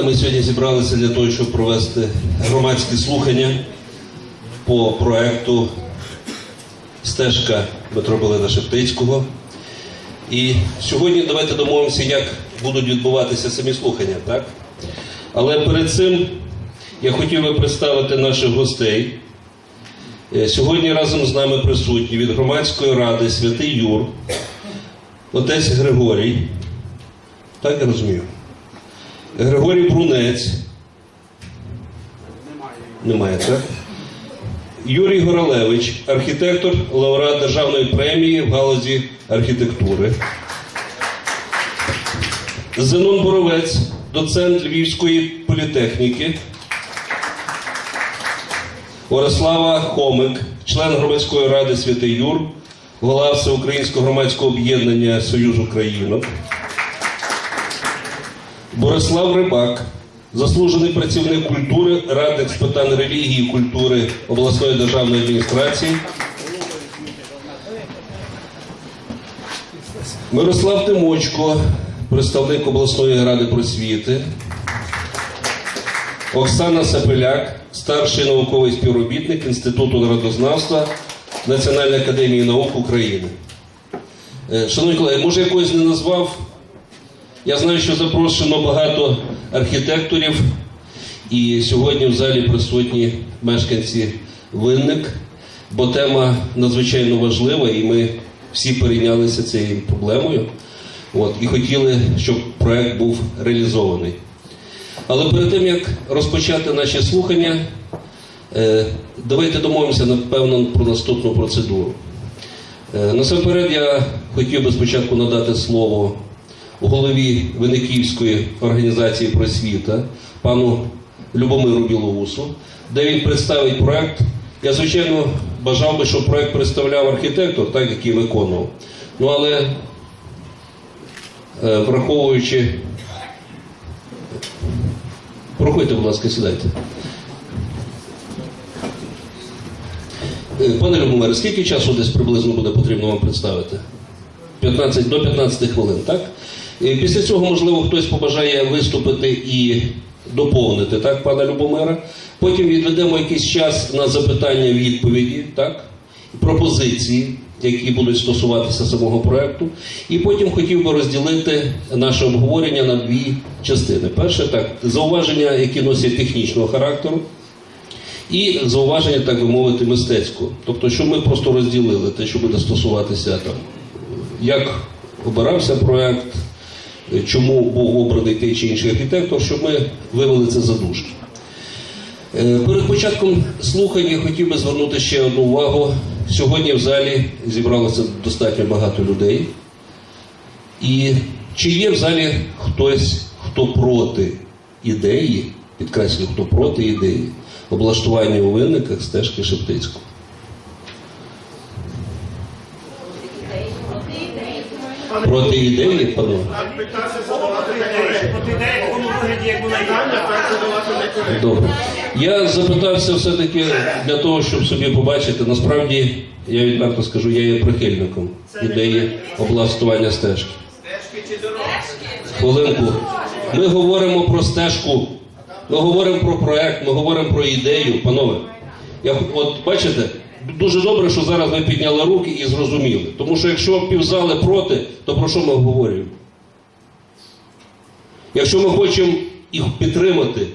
Ми сьогодні зібралися для того, щоб провести громадські слухання по проекту стежка митрополита Шептицького. І сьогодні давайте домовимося, як будуть відбуватися самі слухання, так? Але перед цим я хотів би представити наших гостей. Е, Сьогодні разом з нами присутні від громадської ради Святий Юр, отець Григорій. Так я розумію? Григорій Брунець. Немає, так? Юрій Горалевич, архітектор, лауреат Державної премії в галузі архітектури. Зенон Боровець, доцент Львівської політехніки. Орислава Хомик, член громадської ради Святий Юр, голова Всеукраїнського громадського об'єднання Союз Українок. Борислав Рибак, заслужений працівник культури, радник з питань релігії і культури обласної державної адміністрації. Мирослав Тимочко, представник обласної ради просвіти. Оксана Сапеляк, старший науковий співробітник Інституту народознавства Національної академії наук України. Е, Шановні колеги, може якогось не назвав? Я знаю, що запрошено багато архітекторів, і сьогодні в залі присутні мешканці винник, бо тема надзвичайно важлива, і ми всі перейнялися цією проблемою. От, і хотіли, щоб проект був реалізований. Але перед тим як розпочати наші слухання, е, давайте домовимося напевно про наступну процедуру. Е, Насамперед я хотів би спочатку надати слово голові Винниківської організації просвіта, пану Любомиру Білоусу, де він представить проект. Я, звичайно, бажав би, щоб проект представляв архітектор, так як і виконував. Ну але е, враховуючи. Проходьте, будь ласка, сідайте. Е, Пане Любомире, скільки часу десь приблизно буде потрібно вам представити? 15 до 15 хвилин, так? Після цього, можливо, хтось побажає виступити і доповнити, так, пана Любомира. Потім відведемо якийсь час на запитання відповіді, так? Пропозиції, які будуть стосуватися самого проекту. І потім хотів би розділити наше обговорення на дві частини. Перше, так, зауваження, які носять технічного характеру. І зауваження, так би мовити, мистецького. Тобто, що ми просто розділили те, що буде стосуватися там, як обирався проект, чому був обраний той чи інший архітектор, щоб ми вивели це за дужки. Е, Перед початком слухань я хотів би звернути ще одну увагу. Сьогодні в залі зібралося достатньо багато людей. І чи є в залі хтось, хто проти ідеї, підкреслюю, хто проти ідеї облаштування у винниках стежки Шептицького? Проти ідеї, панове? Добре. Я запитався все-таки для того, щоб собі побачити. Насправді, я відверто скажу, я є прихильником ідеї облаштування стежки. Хвилинку. Ми говоримо про стежку, ми говоримо про проект, ми говоримо про ідею. Панове, я, от бачите, дуже добре, що зараз ви підняли руки і зрозуміли. Тому що якщо півзали проти, то про що ми обговорюємо? Якщо ми хочемо їх підтримати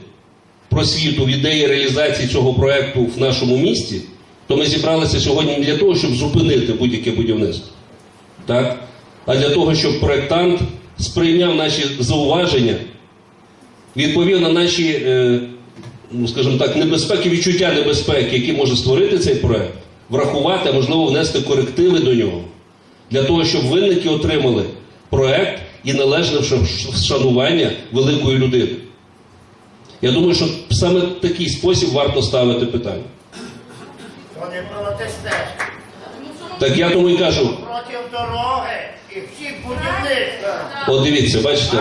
просвіту в ідеї реалізації цього проекту в нашому місті, то ми зібралися сьогодні не для того, щоб зупинити будь-яке будівництво, так? а для того, щоб проектант сприйняв наші зауваження, відповів на наші, е, ну, скажімо так, небезпеки, відчуття небезпеки, які може створити цей проект, врахувати, а можливо, внести корективи до нього, для того, щоб винники отримали проект і належне вшанування великої людини. Я думаю, що саме в такий спосіб варто ставити питання. Вони проти стежки, Так я тому і кажу, проти дороги і всіх будівництва, от дивіться, бачите.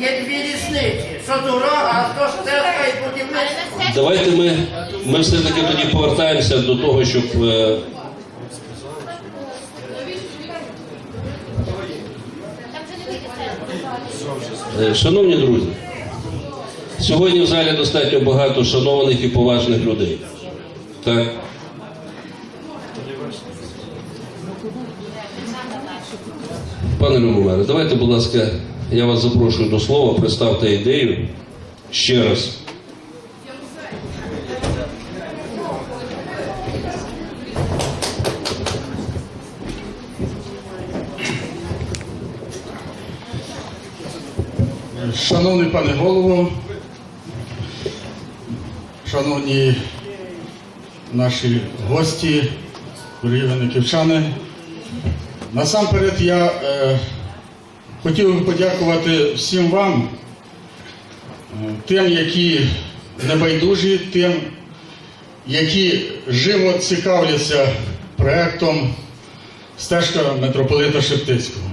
Є дві різниці, що дорога, а то стежка і будівництво. давайте ми, ми все-таки тоді повертаємося до того, щоб. е, е, Шановні друзі, Сьогодні в залі достатньо багато шанованих і поважних людей. Так. Пане Любомире, давайте, будь ласка, я вас запрошую до слова, представте ідею ще раз. Шановний пане голово, шановні наші гості, дорогі виниківчани, насамперед я е, хотів би подякувати всім вам, тим, які небайдужі, тим, які живо цікавляться проектом стежка митрополита Шептицького.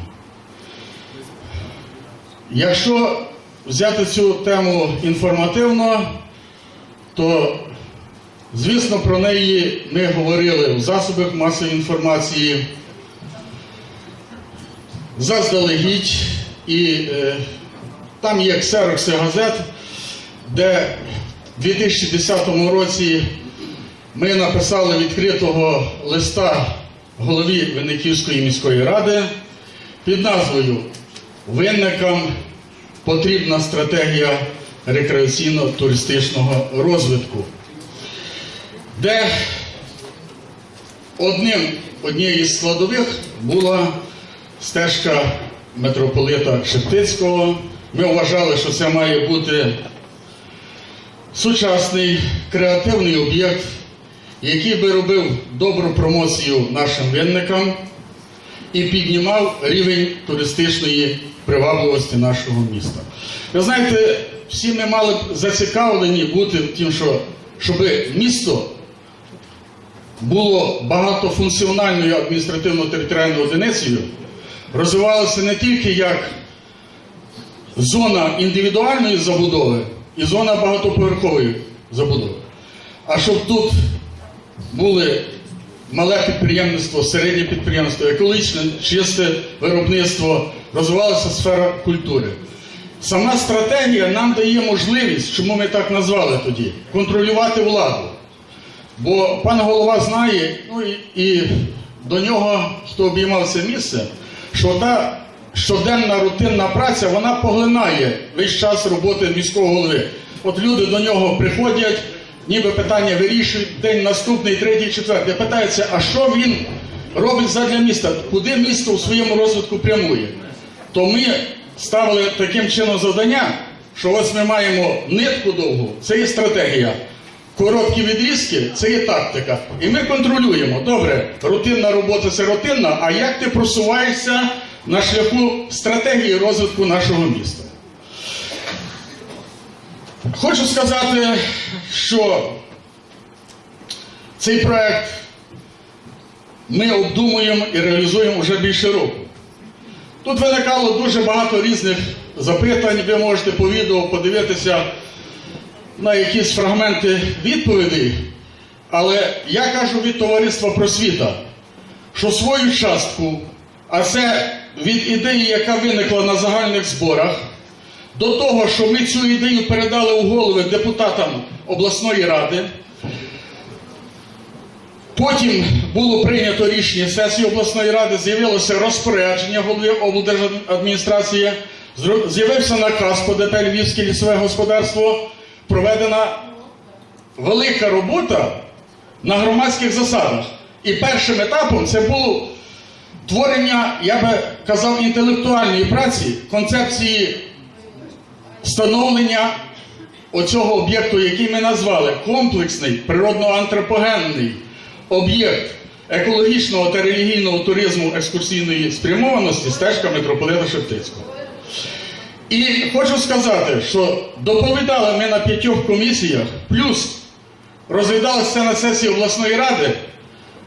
Якщо взяти цю тему інформативно, то, звісно, про неї ми говорили в засобах масової інформації заздалегідь, і е, там є ксерокси газет, де в 2010 році ми написали відкритого листа голові Винниківської міської ради під назвою Винникам потрібна стратегія рекреаційно-туристичного розвитку, де одним, однією з складових була стежка митрополита Шептицького. Ми вважали, що це має бути сучасний креативний об'єкт, який би робив добру промоцію нашим винникам і піднімав рівень туристичної привабливості нашого міста. Ви знаєте, всі ми мали б зацікавлені бути тим, що щоб місто було багатофункціональною адміністративно-територіальною одиницею, розвивалося не тільки як зона індивідуальної забудови і зона багатоповерхової забудови, а щоб тут були мале підприємництво, середнє підприємство, екологічне, чисте виробництво, розвивалася сфера культури. Сама стратегія нам дає можливість, чому ми так назвали тоді, контролювати владу. Бо пан голова знає, ну і, і до нього, хто обіймав це місце, що та щоденна рутинна праця вона поглинає весь час роботи міського голови. От люди до нього приходять, ніби питання вирішують, день наступний, третій, четвертий. Питаються, а що він робить задля міста? Куди місто у своєму розвитку прямує? То ми ставили таким чином завдання, що ось ми маємо нитку довгу, це є стратегія. Короткі відрізки це є тактика. І ми контролюємо. Добре, рутинна робота це рутинна, а як ти просуваєшся на шляху стратегії розвитку нашого міста? Хочу сказати, що цей проект ми обдумуємо і реалізуємо вже більше року. Тут виникало дуже багато різних запитань, ви можете по відео подивитися на якісь фрагменти відповідей, але я кажу від товариства просвіта, що свою частку, а це від ідеї, яка виникла на загальних зборах, до того, що ми цю ідею передали у голови депутатам обласної ради. Потім було прийнято рішення сесії обласної ради, з'явилося розпорядження голови облдержадміністрації, з'явився наказ по ДП Львівське лісове господарство, проведена велика робота на громадських засадах. І першим етапом це було творення, я би казав, інтелектуальної праці, концепції встановлення оцього об'єкту, який ми назвали комплексний природно-антропогенний об'єкт екологічного та релігійного туризму екскурсійної спрямованості стежка митрополита Шептицького. І хочу сказати, що доповідали ми на п'ятьох комісіях, плюс розглядалося на сесії обласної ради.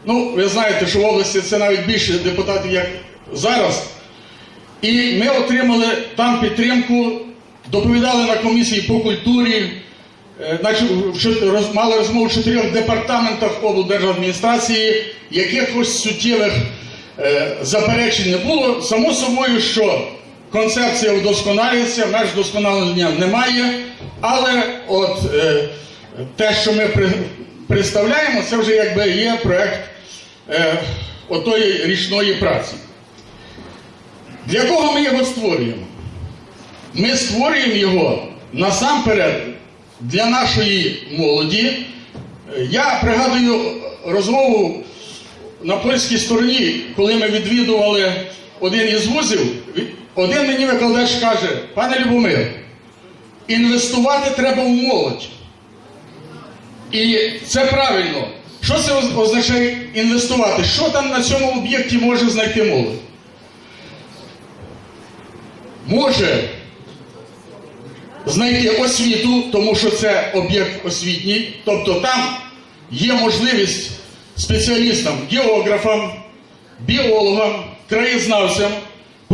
Ну, ви знаєте, що в області це навіть більше депутатів, як зараз. І ми отримали там підтримку, доповідали на комісії по культурі, е, мали розмову в чотирьох департаментах облдержадміністрації, якихось суттєвих е, заперечень не було. Само собою, що концепція вдосконалюється, меж вдосконалення немає, але от е, те, що ми при, представляємо, це вже якби є проект е, отої річної праці. Для кого ми його створюємо? Ми створюємо його насамперед для нашої молоді. Я пригадую розмову на польській стороні, коли ми відвідували один із вузів, один мені викладач каже, пане Любомир, інвестувати треба в молодь. І це правильно. Що це означає інвестувати? Що там на цьому об'єкті може знайти молодь? Може знайти освіту, тому що це об'єкт освітній, тобто там є можливість спеціалістам, географам, біологам, краєзнавцям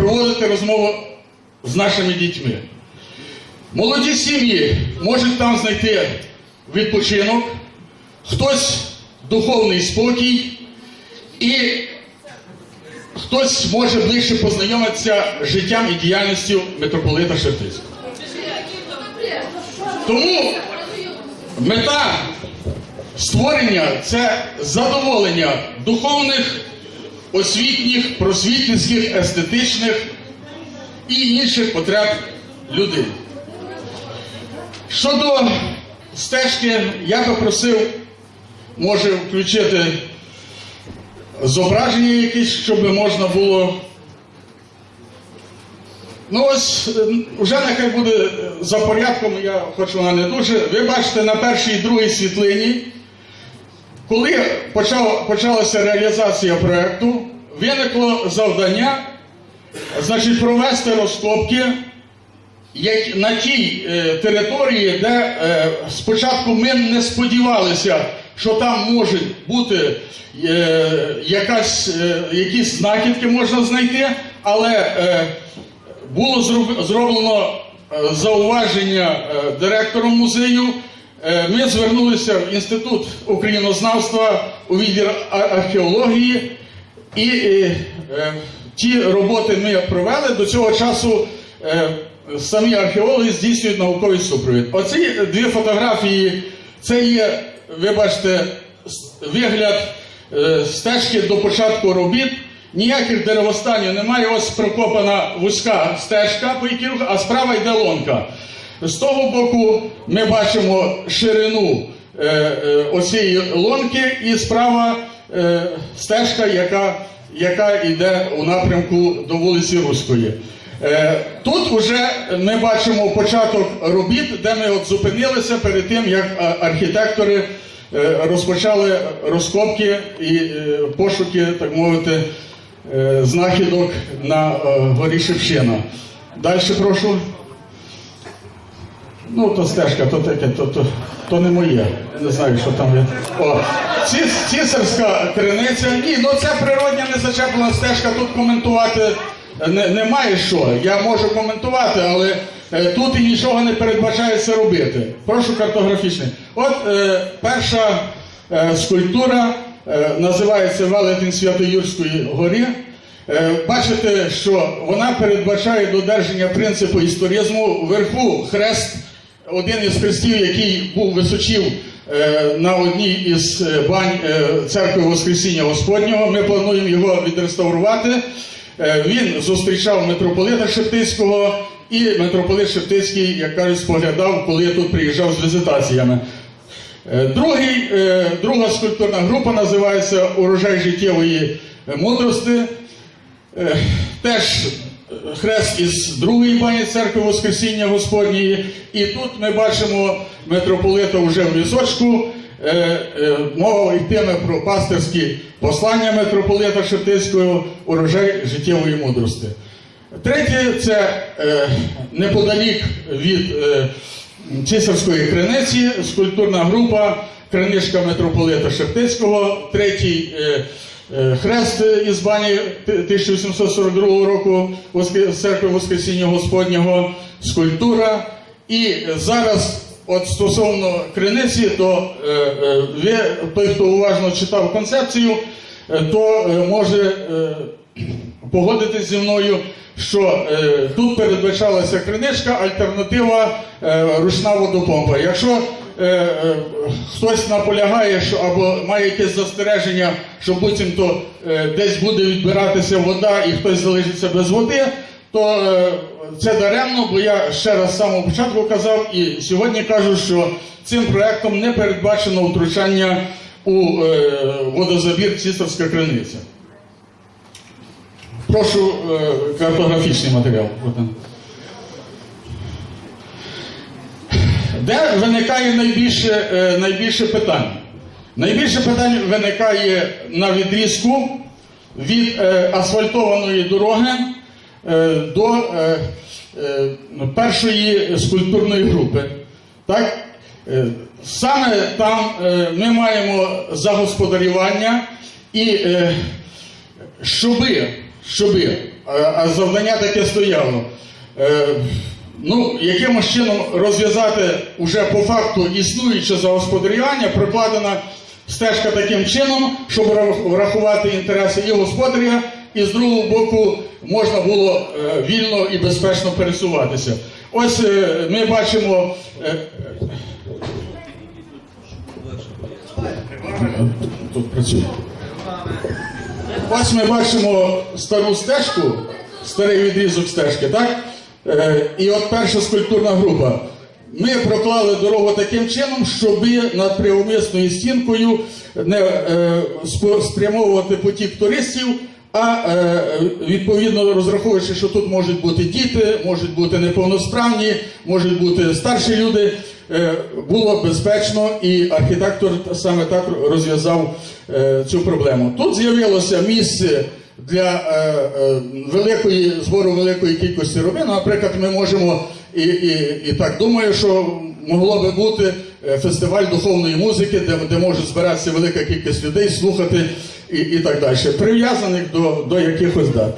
проводити розмову з нашими дітьми. Молоді сім'ї можуть там знайти відпочинок, хтось духовний спокій і хтось може ближче познайомитися з життям і діяльністю митрополита Шептицького. Тому мета створення це задоволення духовних, освітніх, просвітницьких, естетичних і інших потреб людини. Щодо стежки, я би просив, може, включити зображення якісь, щоб можна було. Ну ось, вже нехай буде за порядком, я хоч вона не дуже. Ви бачите на першій і другій світлині, коли почав, почалася реалізація проєкту, виникло завдання, значить, провести розкопки як на тій е, території, де е, спочатку ми не сподівалися, що там можуть бути е, якась, е, якісь знахідки можна знайти, але е, було зроб- зроблено е, зауваження е, директором музею. Е, Ми звернулися в інститут українознавства у відділ археології, і е, е, ті роботи ми провели. До цього часу самі археологи здійснюють науковий супровід. Оці дві фотографії це є, ви бачите, вигляд стежки до початку робіт. Ніяких деревостанів немає. Ось прокопана вузька стежка, по якій а справа йде лонка. З того боку ми бачимо ширину е, е, оцієї лонки, і справа е, стежка, яка, яка йде у напрямку до вулиці Руської. Е, тут вже ми бачимо початок робіт, де ми от зупинилися перед тим, як архітектори е, розпочали розкопки і е, пошуки, так мовити, е, знахідок на е, горі Шевчина. Далі прошу. Ну, то стежка, то таке, то, то, то не моє. Я не знаю, що там є. О, ці- цісарська криниця. Ні, ну це природня незачеплена стежка, тут коментувати не, немає що. Я можу коментувати, але е, тут і нічого не передбачається робити. Прошу картографічний. От е, перша е, скульптура е, називається Велетень Свято-Юрської горі. Е, Бачите, що вона передбачає додержання принципу історизму. Вверху хрест, один із хрестів, який був височів е, на одній із е, бань е, церкви Воскресіння Господнього. Ми плануємо його відреставрувати. Він зустрічав митрополита Шептицького, і митрополит Шептицький, як кажуть, споглядав, коли я тут приїжджав з візитаціями. Другий, друга скульптурна група називається Урожай життєвої мудрості. Е, Теж хрест із другої бані церкви Воскресіння Господньої. І тут ми бачимо митрополита вже в візочку. Е, е, Мова йтиме про пастирські послання митрополита Шептицького, урожай життєвої мудрості. Третє це е, неподалік від цісарської криниці, скульптурна група Кринишка митрополита Шептицького, третій хрест із бані 1842 року церкви Воскресіння Господнього, скульптура. І зараз, от стосовно криниці, то е, е, ви, той, хто уважно читав концепцію, е, то е, може е, погодитесь зі мною, що е, тут передбачалася криничка, альтернатива е, ручна водопомпа. Якщо е, е, хтось наполягає, що або має якесь застереження, що буцімто е, десь буде відбиратися вода і хтось залишиться без води, то е, це даремно, бо я ще раз з самого початку казав і сьогодні кажу, що цим проектом не передбачено втручання у е, водозабір Цісарська криниця. Прошу е, картографічний матеріал. Де виникає найбільше, е, найбільше питань? Найбільше питань виникає на відрізку від е, асфальтованої дороги е, до першої скульптурної групи. Так? Саме там ми маємо загосподарювання і щоби, щоби, а завдання таке стояло. Ну, якимось чином розв'язати уже по факту існуюче загосподарювання, прокладена стежка таким чином, щоб врахувати інтереси і господаря, і з другого боку можна було е, вільно і безпечно пересуватися. Ось е, ми бачимо. е, Тут працює. Ось ми бачимо стару стежку, старий відрізок стежки, так? Е, і от перша скульптурна група. Ми проклали дорогу таким чином, щоб над прямомісною стінкою не е, спрямовувати потік туристів, а е, відповідно розраховуючи, що тут можуть бути діти, можуть бути неповносправні, можуть бути старші люди, було безпечно, і архітектор саме так розв'язав цю проблему. Тут з'явилося місце для е, е, великої збору великої кількості робин. Наприклад, ми можемо і, і, і так думаю, що могло би бути е, фестиваль духовної музики, де, де може збиратися велика кількість людей, слухати і, і так далі, прив'язаних до, до якихось дат.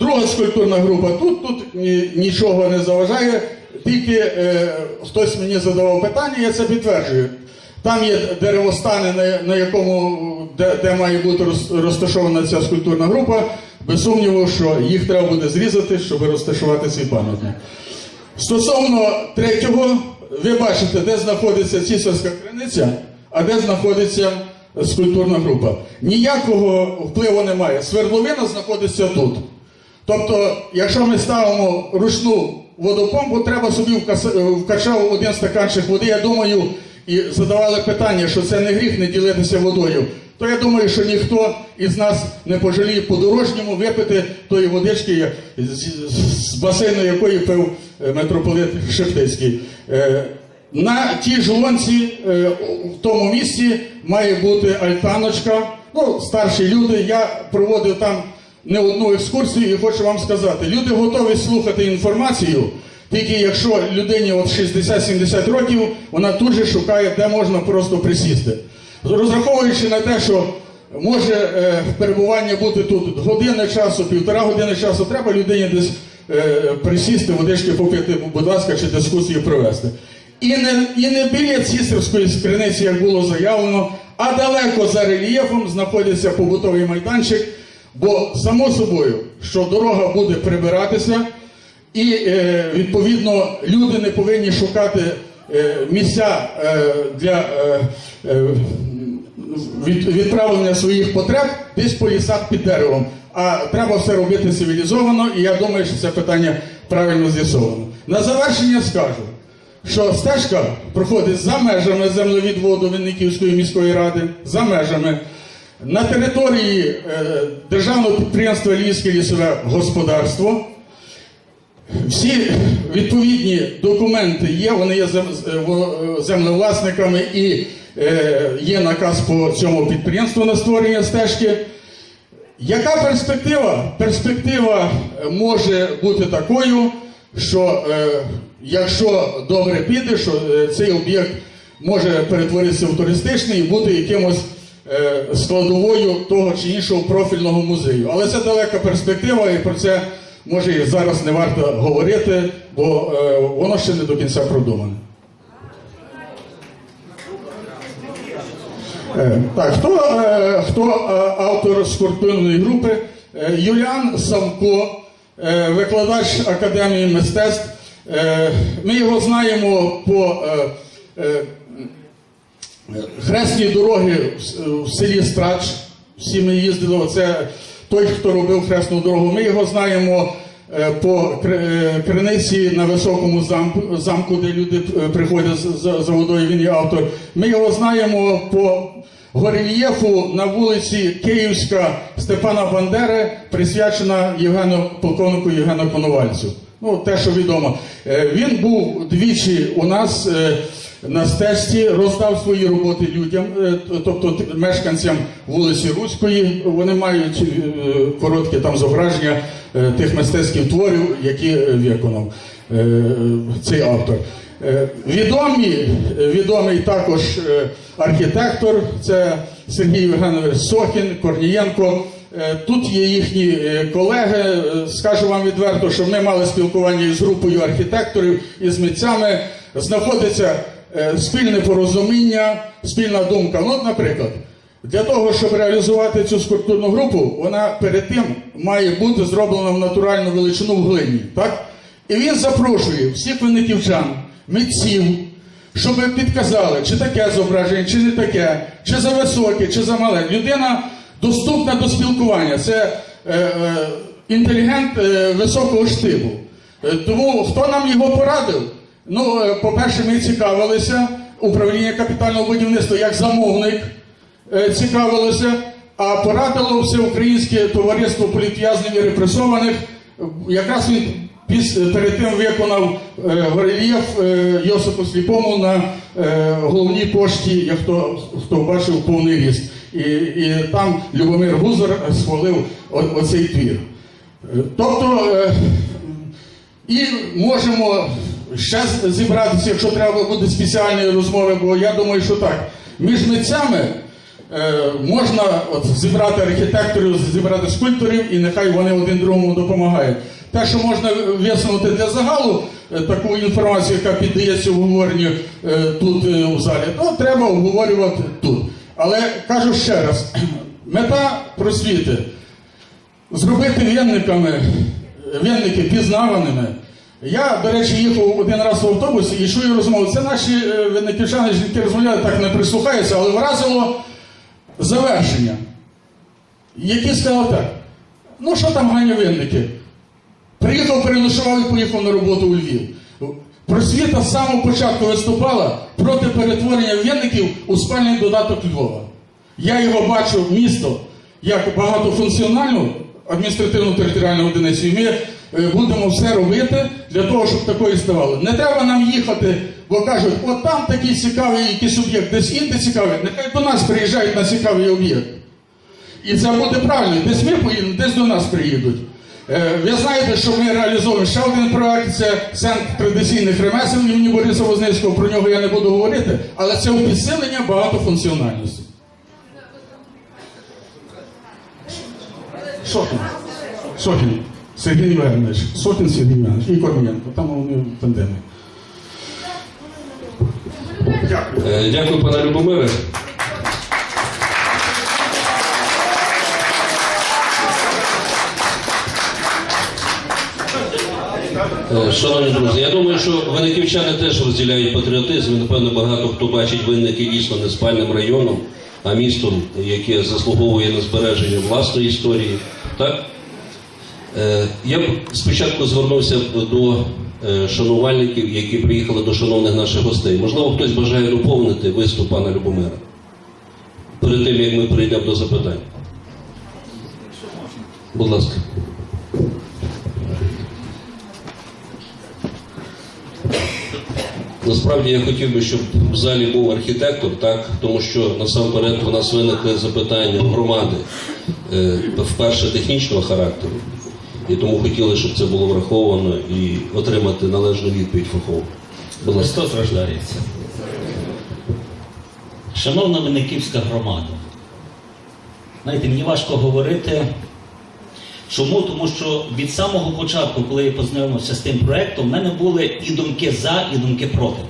Друга скульптурна група тут, тут ні- нічого не заважає, тільки е, хтось мені задавав питання, я це підтверджую. Там є деревостани, на, на якому де, де має бути розташована ця скульптурна група. Без сумніву, що їх треба буде зрізати, щоб розташувати цей пам'ятник. Стосовно третього, ви бачите, де знаходиться цісарська криниця, а де знаходиться скульптурна група. Ніякого впливу немає. Свердловина знаходиться тут. Тобто, якщо ми ставимо ручну водопомпу, треба собі вкас- вкачав один стаканчик води. Я думаю, і задавали питання, що це не гріх не ділитися водою. То я думаю, що ніхто із нас не пожаліє по-дорожньому випити тої водички, з, басейну якої пив е, митрополит Шептицький. Е, На тій ж лонці е, в тому місці має бути альтаночка. Ну, старші люди. Я проводив там не одну екскурсію і хочу вам сказати, люди готові слухати інформацію, тільки якщо людині от 60-70 років, вона тут же шукає, де можна просто присісти. Розраховуючи на те, що може е, перебування бути тут години часу, півтора години часу, треба людині десь е, присісти, водички попити, будь ласка, чи дискусію провести. І не, і не біля цісарської скриниці, як було заявлено, а далеко за рельєфом знаходиться побутовий майданчик, бо само собою, що дорога буде прибиратися, і е, відповідно люди не повинні шукати е, місця е, для е, е, від, відправлення своїх потреб десь по лісах під деревом. А треба все робити цивілізовано, і я думаю, що це питання правильно з'ясовано. На завершення скажу, що стежка проходить за межами землевідводу Винниківської міської ради, за межами. На території е, державного підприємства Львівське лісове господарство. Всі відповідні документи є, вони є е, е, землевласниками і є наказ по цьому підприємству на створення стежки. Яка перспектива? Перспектива е, може бути такою, що е, якщо добре піде, що е, цей об'єкт може перетворитися в туристичний і бути якимось е, складовою того чи іншого профільного музею. Але це далека перспектива, і про це може і зараз не варто говорити, бо е, воно ще не до кінця продумане. Е, Так, хто, е, хто е, автор скульптурної групи? е, Юліан Савко, е, викладач Академії мистецтв. Е, Ми його знаємо по е, е, хресні дороги в селі Страч. Всі ми їздили. Це той, хто робив хресну дорогу. Ми його знаємо е, по е, криниці на високому замку, замку де люди е, приходять за водою. Він є автор. Ми його знаємо по горельєфу на вулиці Київська Степана Бандери, присвячена Євгену полковнику Євгену Коновальцю. Ну, те, що відомо. Е, Він був двічі у нас е, на стежці, роздав свої роботи людям, е, тобто мешканцям вулиці Руської. Вони мають е, короткі там зображення тих мистецьких творів, які виконав цей автор. Е, Відомі, відомий також е, архітектор, це Сергій Євгенович Сохін, Корнієнко. Е, Тут є їхні колеги. Скажу вам відверто, що ми мали спілкування із групою архітекторів, із митцями. Знаходиться спільне порозуміння, спільна думка. Ну, наприклад, для того, щоб реалізувати цю скульптурну групу, вона перед тим має бути зроблена в натуральну величину в глині. Так? І він запрошує всіх винниківчан, митців, щоб підказали, чи таке зображення, чи не таке, чи за високе, чи за мале. Людина доступна до спілкування. Це е, е, інтелігент е, високого штибу. Е, тому хто нам його порадив? Ну, е, по-перше, ми цікавилися управління капітального будівництва як замовник е, цікавилося, а порадило всеукраїнське товариство політв'язнів і репресованих. Якраз він перед тим виконав е, горельєф е, Йосипу Сліпому на е, головній пошті, як хто, хто бачив повний ріст. І, і там Любомир Гузар схвалив оцей твір. Е, Тобто е, і можемо ще зібратися, якщо треба буде спеціальні розмови, бо я думаю, що так. Між митцями е, можна от, зібрати архітекторів, зібрати скульпторів, і нехай вони один другому допомагають. Те, що можна висунути для загалу, е, таку інформацію, яка піддається обговоренню е, тут е, у залі, то треба обговорювати тут. Але кажу ще раз: мета просвіти зробити вінниками, вінники пізнаваними. Я, до речі, їхав один раз в автобусі і чую розмову. Це наші е, винниківчани, жінки розмовляють, так не прислухаються, але вразило завершення. Які сказали так. Ну що там Ганя винники? Приїхав, переночував і поїхав на роботу у Львів. Просвіта з самого початку виступала проти перетворення вінників у спальний додаток Львова. Я його бачу місто як багатофункціональну адміністративну територіальну одиницю. І ми е, будемо все робити для того, щоб такої ставало. Не треба нам їхати, бо кажуть, от там такий цікавий якийсь об'єкт, десь інший цікавий, нехай до нас приїжджають на цікавий об'єкт. І це буде правильно. Десь ми поїдемо, десь до нас приїдуть. Е, Ви знаєте, що ми реалізовуємо ще один проект, це центр традиційних ремесел імені Бориса Возницького, про нього я не буду говорити, але це у підсилення багатофункціональності. Сотін. Сотін. Сергій Євгенович. Сотін Сергій Євгенович. І Корнієнко. Там вони в тандемі. Дякую. Е, Дякую, пане Любомире. Шановні друзі, я думаю, що винниківчани теж розділяють патріотизм. І, напевно, багато хто бачить винники дійсно не спальним районом, а містом, яке заслуговує на збереження власної історії. Так? Е, Я б спочатку звернувся до е, шанувальників, які приїхали до шановних наших гостей. Можливо, хтось бажає доповнити виступ пана Любомира перед тим, як ми прийдемо до запитань. Будь ласка. Насправді я хотів би, щоб в залі був архітектор, так тому що насамперед у нас виникли запитання громади е, вперше технічного характеру, і тому хотіли, щоб це було враховано і отримати належну відповідь фахову. Христос рождається. Шановна Винниківська громада, знаєте, мені важко говорити. Чому? Тому що від самого початку, коли я познайомився з тим проєктом, в мене були і думки за, і думки проти.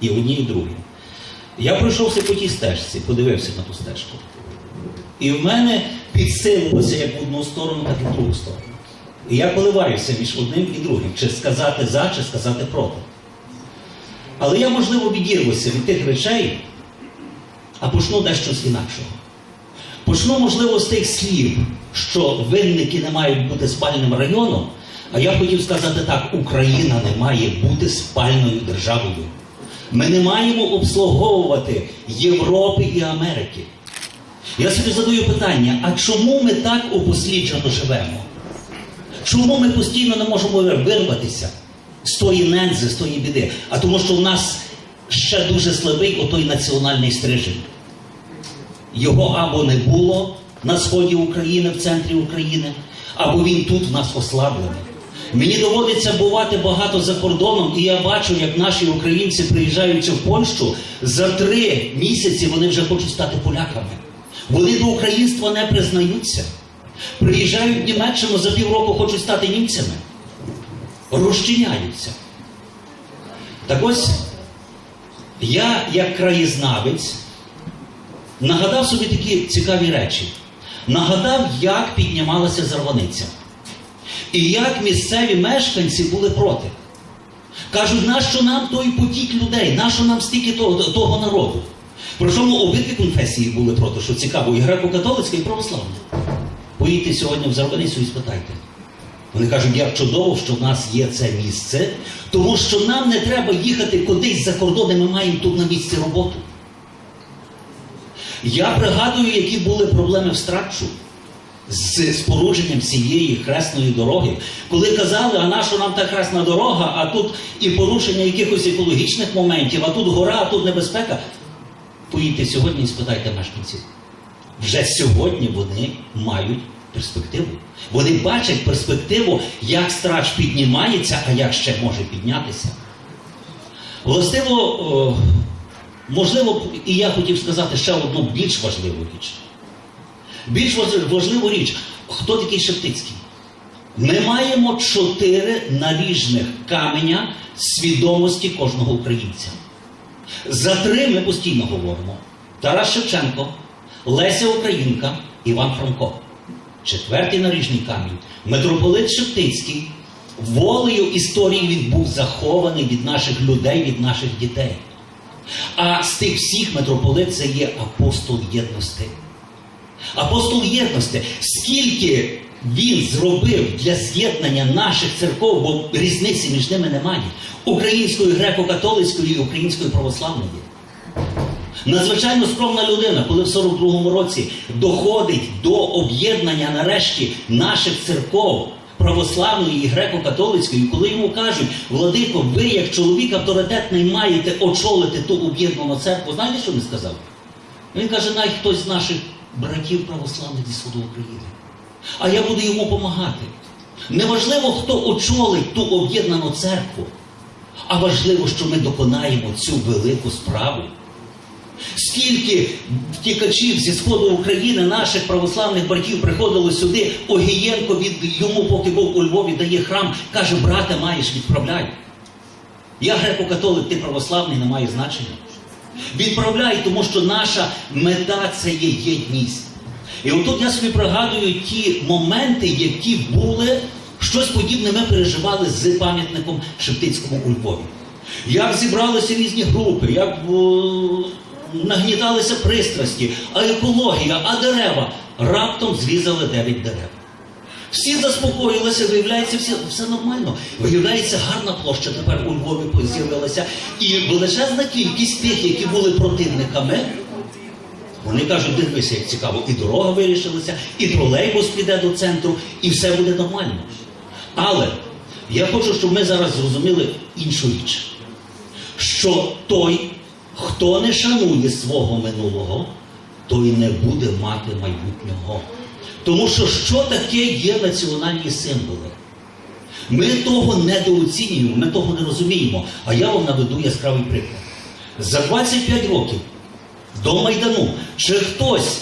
І одні, і другі. Я пройшовся по тій стежці, подивився на ту стежку. І в мене підсилилося як в одну сторону, так і в другу сторону. І я коливаюся між одним і другим, чи сказати за, чи сказати проти. Але я, можливо, відірвуся від тих речей, а почну дещо з інакшого. Почну, можливо, з тих слів, що винники не мають бути спальним районом, а я хотів сказати так: Україна не має бути спальною державою. Ми не маємо обслуговувати Європи і Америки. Я собі задаю питання: а чому ми так упосліджено живемо? Чому ми постійно не можемо вирватися з тої нензи, з тої біди? А тому, що в нас ще дуже слабий отой національний стрижень. Його або не було на сході України, в центрі України, або він тут в нас ослаблений. Мені доводиться бувати багато за кордоном, і я бачу, як наші українці, приїжджаючи в Польщу, за три місяці вони вже хочуть стати поляками. Вони до українства не признаються. Приїжджають в Німеччину за півроку хочуть стати німцями. Розчиняються. Так ось я, як краєзнавець, нагадав собі такі цікаві речі. Нагадав, як піднімалася зарваниця. І як місцеві мешканці були проти. Кажуть, нащо нам той потік людей, нащо нам стільки того, того народу? Причому обидві конфесії були проти, що цікаво, і греко-католицька, і православна. Поїдьте сьогодні в Зарваницю і спитайте. Вони кажуть, як чудово, що в нас є це місце, тому що нам не треба їхати кудись за кордони, ми маємо тут на місці роботу. Я пригадую, які були проблеми в Страчу з спорудженням цієї хресної дороги, коли казали, а нащо нам та хресна дорога, а тут і порушення якихось екологічних моментів, а тут гора, а тут небезпека. Поїдьте сьогодні і спитайте мешканців. Вже сьогодні вони мають перспективу. Вони бачать перспективу, як страч піднімається, а як ще може піднятися. Властиво, о, можливо, і я хотів сказати ще одну більш важливу річ. Більш важливу річ, хто такий Шептицький? Ми маємо чотири наріжних каменя свідомості кожного українця. За три ми постійно говоримо: Тарас Шевченко, Леся Українка, Іван Франко. Четвертий наріжний камінь. Митрополит Шептицький волею історії він був захований від наших людей, від наших дітей. А з тих всіх митрополит це є апостол єдності. Апостол єдності, скільки він зробив для з'єднання наших церков, бо різниці між ними немає, української греко-католицької і української православної. Надзвичайно скромна людина, коли в 42-му році доходить до об'єднання нарешті наших церков православної і греко-католицької, коли йому кажуть, Владико, ви як чоловік авторитетний маєте очолити ту об'єднану церкву, знаєте, що він сказав? Він каже, навіть хтось з наших братів православних зі сходу України. А я буду йому допомагати. Неважливо, хто очолить ту об'єднану церкву, а важливо, що ми доконаємо цю велику справу. Скільки втікачів зі сходу України, наших православних братів приходило сюди, Огієнко від йому, поки був у Львові, дає храм, каже, брате, маєш, відправляй. Я греко-католик, ти православний, не має значення. Відправляй, тому що наша мета це є єдність. І отут я собі пригадую ті моменти, які були, щось подібне ми переживали з пам'ятником Шептицькому у Львові. Як зібралися різні групи, як о, нагніталися пристрасті, а екологія, а дерева. Раптом зрізали 9 дерев. Всі заспокоїлися, виявляється, все, все нормально. Виявляється, гарна площа тепер у Львові з'явилася. І величезна кількість тих, які були противниками, вони кажуть, дивися, як цікаво, і дорога вирішилася, і тролейбус піде до центру, і все буде нормально. Але я хочу, щоб ми зараз зрозуміли іншу річ, що той, хто не шанує свого минулого, той не буде мати майбутнього. Тому що що таке є національні символи? Ми того недооцінюємо, ми того не розуміємо. А я вам наведу яскравий приклад. За 25 років до Майдану, чи хтось